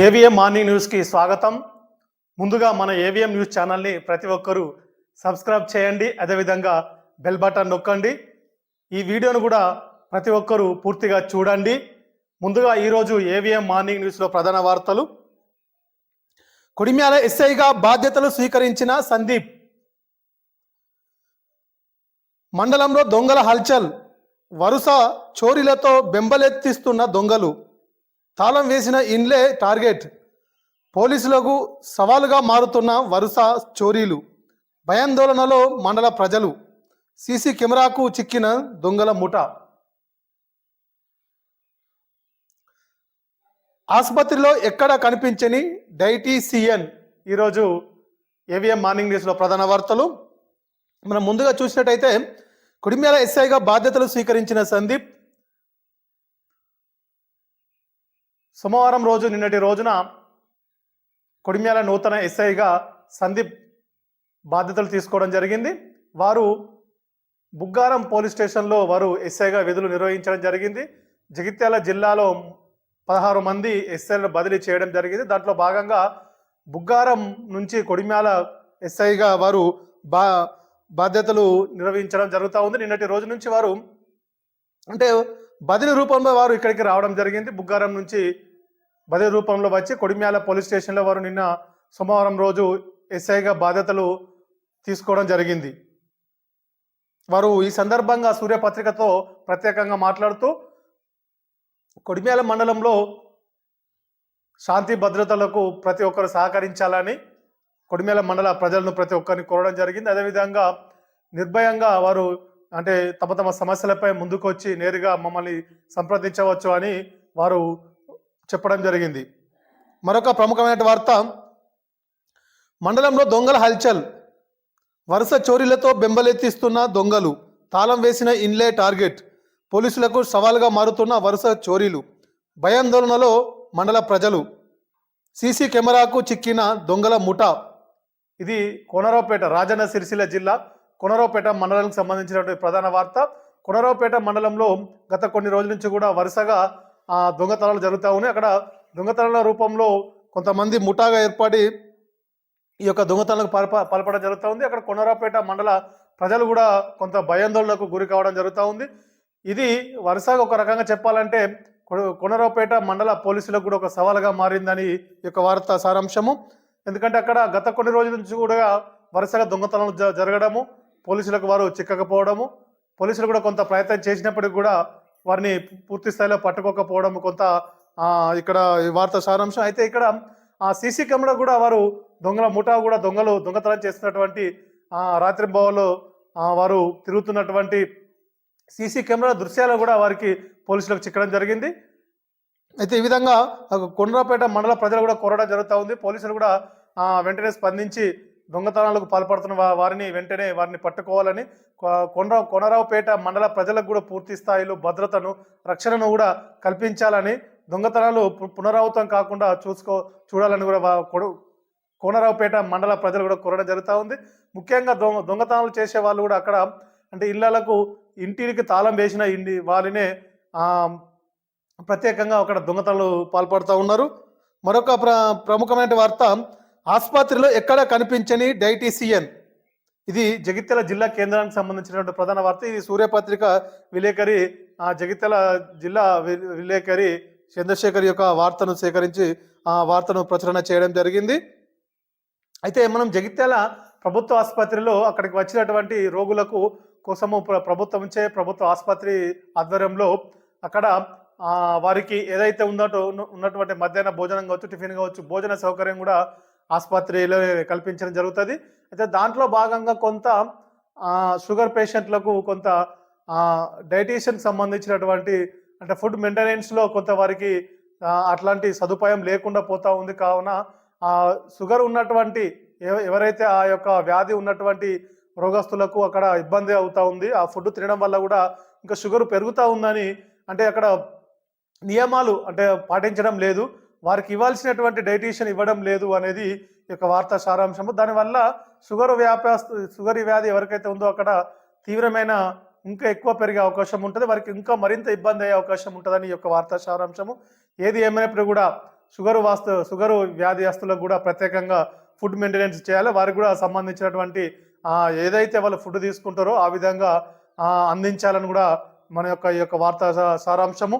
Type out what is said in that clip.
AVM morning న్యూస్కి స్వాగతం. ముందుగా మన ఏవిఎం న్యూస్ ఛానల్ని ప్రతి ఒక్కరూ సబ్స్క్రైబ్ చేయండి. అదేవిధంగా బెల్ బటన్ నొక్కండి. ఈ వీడియోను కూడా ప్రతి ఒక్కరూ పూర్తిగా చూడండి. ముందుగా ఈరోజు ఏవిఎం మార్నింగ్ న్యూస్లో ప్రధాన వార్తలు. కొడిమ్యాల ఎస్ఐగా బాధ్యతలు స్వీకరించిన సందీప్. మండలంలో దొంగల హల్చల్. వరుస చోరీలతో బెంబలెత్తిస్తున్న దొంగలు. తాళం వేసిన ఇండ్లే టార్గెట్. పోలీసులకు సవాలుగా మారుతున్న వరుస చోరీలు భయాందోళనలో మండల ప్రజలు. సీసీ కెమెరాకు చిక్కిన దొంగల ముఠ. ఆసుపత్రిలో ఎక్కడ కనిపించని డైటీసీఎన్ ఈరోజు ఏవిఎం మార్నింగ్ న్యూస్లో ప్రధాన వార్తలు. మనం ముందుగా చూసినట్టయితే కుడిమేల ఎస్ఐగా బాధ్యతలు స్వీకరించిన సందీప్ సోమవారం రోజు నిన్నటి రోజున కొడిమ్యాల నూతన ఎస్ఐగా సందీప్ బాధ్యతలు తీసుకోవడం జరిగింది. వారు బుగ్గారం పోలీస్ స్టేషన్లో వారు ఎస్ఐగా విధులు నిర్వహించడం జరిగింది. జగిత్యాల జిల్లాలో పదహారు మంది ఎస్ఐలను బదిలీ చేయడం జరిగింది. దాంట్లో భాగంగా బుగ్గారం నుంచి కొడిమ్యాల ఎస్ఐగా వారు బా బాధ్యతలు నిర్వహించడం జరుగుతూ ఉంది. నిన్నటి రోజు నుంచి వారు అంటే బదిలీ రూపంలో వారు ఇక్కడికి రావడం జరిగింది. బుగ్గారం నుంచి బదిలీ రూపంలో వచ్చి కొడిమ్యాల పోలీస్ స్టేషన్లో వారు నిన్న సోమవారం రోజు ఎస్ఐగా బాధ్యతలు తీసుకోవడం జరిగింది. వారు ఈ సందర్భంగా సూర్యపత్రికతో ప్రత్యేకంగా మాట్లాడుతూ కొడిమ్యాల మండలంలో శాంతి భద్రతలకు ప్రతి ఒక్కరు సహకరించాలని కొడిమేల మండల ప్రజలను ప్రతి ఒక్కరిని కోరడం జరిగింది. అదేవిధంగా నిర్భయంగా వారు అంటే తమ తమ సమస్యలపై ముందుకు వచ్చి నేరుగా మమ్మల్ని సంప్రదించవచ్చు అని వారు చెప్పడం జరిగింది. మరొక ప్రముఖమైన వార్త మండలంలో దొంగల హల్చల్. వరుస చోరీలతో బెంబలెత్తిస్తున్న దొంగలు తాళం వేసిన ఇన్లే టార్గెట్ పోలీసులకు సవాల్గా మారుతున్న వరుస చోరీలు భయాందోళనలో మండల ప్రజలు. సీసీ కెమెరాకు చిక్కిన దొంగల ముఠా. ఇది కోనరావుపేట రాజన్న సిరిసిల్ల జిల్లా కొనరావుపేట మండలానికి సంబంధించినటువంటి ప్రధాన వార్త. కొనరావుపేట మండలంలో గత కొన్ని రోజుల నుంచి కూడా వరుసగా దొంగతనాలు జరుగుతూ ఉన్నాయి. అక్కడ దొంగతనాల రూపంలో కొంతమంది ముఠాగా ఏర్పడి ఈ యొక్క దొంగతనాలకు పాల్ప పాల్పడడం జరుగుతూ ఉంది. అక్కడ కొనరావుపేట మండల ప్రజలు కూడా కొంత భయాందోళనకు గురి కావడం జరుగుతూ ఉంది. ఇది వరుసగా ఒక రకంగా చెప్పాలంటే కొ- కొనరావుపేట మండల పోలీసులకు కూడా ఒక సవాలుగా మారిందని ఈ యొక్క వార్త సారాంశము. ఎందుకంటే అక్కడ గత కొన్ని రోజుల నుంచి కూడా వరుసగా దొంగతనాలు జ- జరగడము పోలీసులకు వారు చిక్కకపోవడము పోలీసులు కూడా కొంత ప్రయత్నం చేసినప్పటికీ కూడా వారిని పూర్తి స్థాయిలో పట్టుకోకపోవడం కొంత ఇక్కడ ఈ వార్త సారాంశం. అయితే ఇక్కడ ఆ సీసీ కెమెరా కూడా వారు దొంగల ముఠా కూడా దొంగలు దొంగతనం చేస్తున్నటువంటి రాత్రి బోవలో వారు తిరుగుతున్నటువంటి సీసీ కెమెరా దృశ్యాలు కూడా వారికి పోలీసులకు చిక్కడం జరిగింది. అయితే ఈ విధంగా కొండ్రాపేట మండల ప్రజలు కూడా కోరడం జరుగుతూ ఉంది. పోలీసులు కూడా వెంటనే స్పందించి దొంగతనాలకు పాల్పడుతున్న వారిని వెంటనే వారిని పట్టుకోవాలని కొండరావు కొండ కొనరావుపేట మండల ప్రజలకు కూడా పూర్తి స్థాయిలో భద్రతను రక్షణను కూడా కల్పించాలని దొంగతనాలు పునరావృతం కాకుండా చూసుకో చూడాలని కూడా కొడు- కోనరావుపేట మండల ప్రజలు కూడా కోరడం జరుగుతూ ఉంది. ముఖ్యంగా దొంగ దొంగతనాలు చేసే వాళ్ళు కూడా అక్కడ అంటే ఇళ్ళకు ఇంటికి తాళం వేసిన ఇంటి వారినే ప్రత్యేకంగా అక్కడ దొంగతనాలు పాల్పడుతూ ఉన్నారు. మరొక ప్ర ప్రముఖమైన వార్త ఆసుపత్రిలో ఎక్కడ కనిపించని డైటీసియన్ ఇది జగిత్యాల జిల్లా కేంద్రానికి సంబంధించినటువంటి ప్రధాన వార్త. ఇది సూర్యపత్రిక విలేకరి ఆ జగిత్యాల జిల్లా విలేకరి చంద్రశేఖర్ యొక్క వార్తను సేకరించి ఆ వార్తను ప్రచురణ చేయడం జరిగింది. అయితే మనం జగిత్యాల ప్రభుత్వ ఆసుపత్రిలో అక్కడికి వచ్చినటువంటి రోగులకు కోసము ప్రభుత్వం నుంచే ప్రభుత్వ ఆసుపత్రి ఆధ్వర్యంలో అక్కడ వారికి ఏదైతే ఉందో ఉన్నటువంటి మధ్యాహ్న భోజనం కావచ్చు టిఫిన్ కావచ్చు భోజన సౌకర్యం కూడా ఆసుపత్రిలో కల్పించడం జరుగుతుంది. అయితే దాంట్లో భాగంగా కొంత షుగర్ పేషెంట్లకు కొంత డైటీషియన్ సంబంధించినటువంటి అంటే ఫుడ్ మెయింటెనెన్స్లో కొంత వారికి అట్లాంటి సదుపాయం లేకుండా పోతూ ఉంది. కావున ఆ షుగర్ ఉన్నటువంటి ఎవ- ఎవరైతే ఆ యొక్క వ్యాధి ఉన్నటువంటి రోగస్తులకు అక్కడ ఇబ్బంది అవుతా ఉంది ఆ ఫుడ్ తినడం వల్ల కూడా ఇంకా షుగర్ పెరుగుతూ ఉందని అంటే అక్కడ నియమాలు అంటే పాటించడం లేదు. వారికి ఇవ్వాల్సినటువంటి డైటీషియన్ ఇవ్వడం లేదు అనేది యొక్క వార్తా సారాంశము. దానివల్ల షుగర్ వ్యాపారస్తు షుగర్ వ్యాధి ఎవరికైతే ఉందో అక్కడ తీవ్రమైన ఇంకా ఎక్కువ పెరిగే అవకాశం ఉంటుంది. వారికి ఇంకా మరింత ఇబ్బంది అయ్యే అవకాశం ఉంటుందని ఈ యొక్క వార్తా సారాంశము. ఏది ఏమైనప్పుడు కూడా షుగర్ వాస్తు షుగర్ వ్యాధిస్తులకు కూడా ప్రత్యేకంగా ఫుడ్ మెయింటెనెన్స్ చేయాలి. వారికి కూడా సంబంధించినటువంటి ఏదైతే వాళ్ళు ఫుడ్ తీసుకుంటారో ఆ విధంగా అందించాలని కూడా మన యొక్క ఈ యొక్క వార్తా సారాంశము.